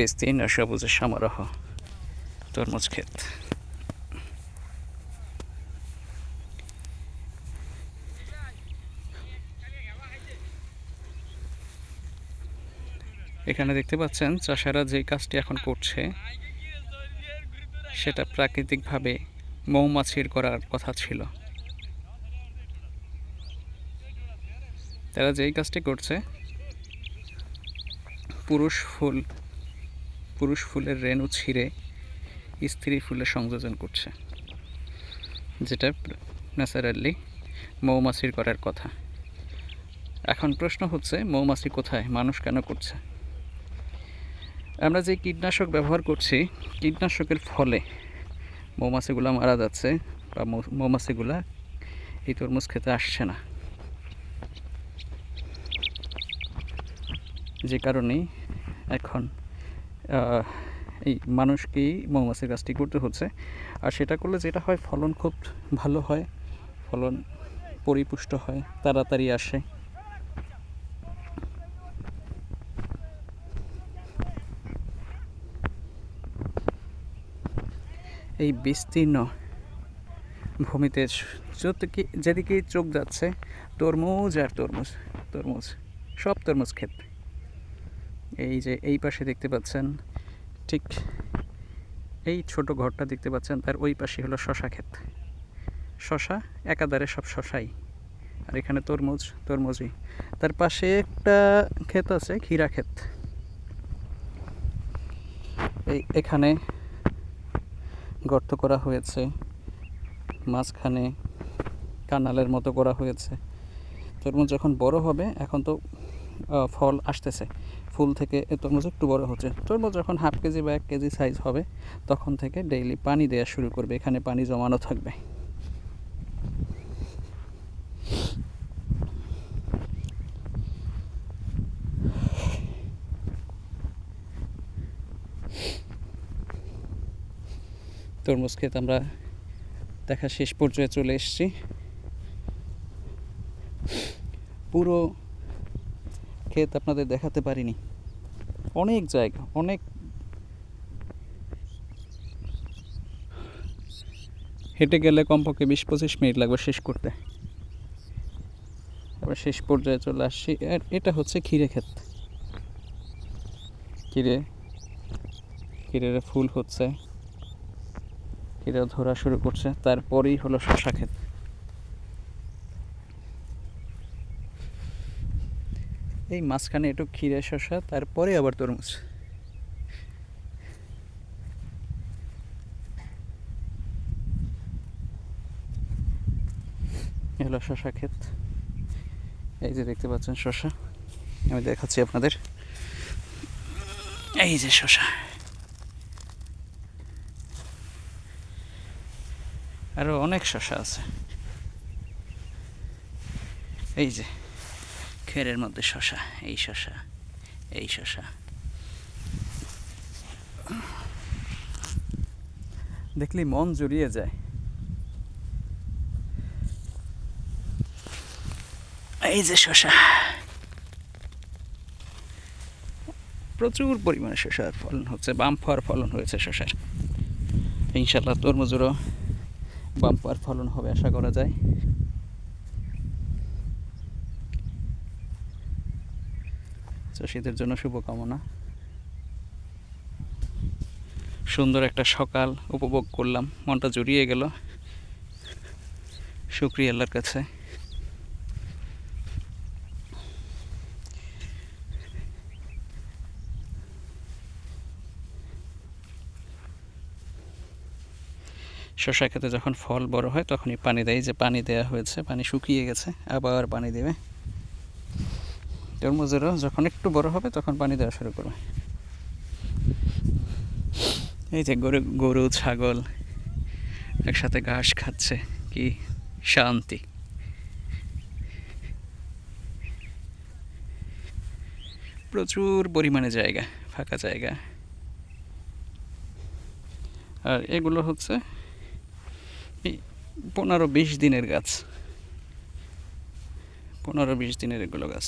বিস্তীর্ণ সবুজের সমারোহ। তরমুজ ক্ষেত। এখানে দেখতে পাচ্ছেন, চাষারা যে কাজটি এখন করছে, সেটা প্রাকৃতিকভাবে মৌমাছির করার কথা ছিল। তারা যেই কাজটি করছে, পুরুষ ফুল পুরুষ ফুলের রেণু ছিঁড়ে স্ত্রী ফুলে সংযোজন করছে, যেটা ন্যাচারালি মৌমাছির করার কথা। এখন প্রশ্ন হচ্ছে, মৌমাছি কোথায়? মানুষ কেন করছে? আমরা যে কীটনাশক ব্যবহার করছি, কীটনাশকের ফলে মৌমাছিগুলো মারা যাচ্ছে বা মৌমাছিগুলা এই তরমুজ খেতে আসছে না। যে কারণেই এখন এই মানুষকেই মৌমাছির কাজটি করতে হচ্ছে। আর সেটা করলে যেটা হয়, ফলন খুব ভালো হয়, ফলন পরিপুষ্ট হয়, তাড়াতাড়ি আসে। এই বিস্তীর্ণ ভূমিতে যতকে যেদিকে চোখ যাচ্ছে, তরমুজ আর তরমুজ তরমুজ, সব তরমুজ ক্ষেত। এই যে এই পাশে দেখতে পাচ্ছেন, ঠিক এই ছোট ঘরটা দেখতে পাচ্ছেন, তার ওই পাশে হলো শশা ক্ষেত। শশা, একাধারে সব শশাই। আর এখানে তরমুজ, তরমুজই। তার পাশে একটা ক্ষেত আছে, ক্ষীরা ক্ষেত। এই এখানে গর্ত করা হয়েছে, মাঝখানে কানালের মতো করা হয়েছে। তরমুজ যখন বড় হবে, এখন তো ফল আসতেছে। ফুল থেকে তরমুজ একটু বড় হচ্ছে। তরমুজ যখন হাফ কেজি বা এক কেজি সাইজ হবে, তখন থেকে ডেইলি পানি দেওয়া শুরু করবে। এখানে পানি জমানো থাকবে। তরমুজ ক্ষেত আমরা দেখা শেষ পর্যায়ে চলে এসেছি। পুরো ক্ষেত আপনাদের দেখাতে পারিনি। অনেক জায়গা, অনেক হেঁটে গেলে কমপক্ষে বিশ পঁচিশ মিনিট লাগবে শেষ করতে। আবার শেষ পর্যায়ে চলে আসছি। আর এটা হচ্ছে ক্ষীরে ক্ষেত। ক্ষীরে, ক্ষীরের ফুল হচ্ছে ক্ষীরে ধরা শুরু করছে। তারপরেই হলো শশা ক্ষেত। এই মাঝখানে একটু ক্ষীরে শশা তারপরে আবার তরমুজ। হলো শশা ক্ষেত। এই যে দেখতে পাচ্ছেন শশা আমি দেখাচ্ছি আপনাদের। এই যে শশা আরও অনেক শশা আছে। এই যে। খেরের মধ্যে শশা, এই শশা এই শশা। দেখলি মন জুড়িয়ে যায়। এই যে শশা। প্রচুর পরিমাণে শশার ফলন হচ্ছে বাম্পার ফলন হয়েছে শশার। ইনশাল্লাহ তরমুজেরও বাম্পার ফলন হবে, আশা করা যায়। চাষিদের জন্য শুভকামনা। সুন্দর একটা সকাল উপভোগ করলাম, মনটা জুড়িয়ে গেল। শুক্রিয়া আল্লাহর কাছে। শশা খেতে যখন ফল বড় হয়, তখনই পানি দেয়। যে পানি দেওয়া হয়েছে, পানি শুকিয়ে গেছে, আবার পানি দেবে। তরমুজেরও যখন একটু বড় হবে তখন পানি দেওয়া শুরু করবে। এই যে গরু গরু, ছাগল একসাথে ঘাস খাচ্ছে, কি শান্তি। প্রচুর পরিমাণে জায়গা, ফাঁকা জায়গা। আর এগুলো হচ্ছে পনেরো বিশ দিনের গাছ। পনেরো বিশ দিনের এগুলো গাছ।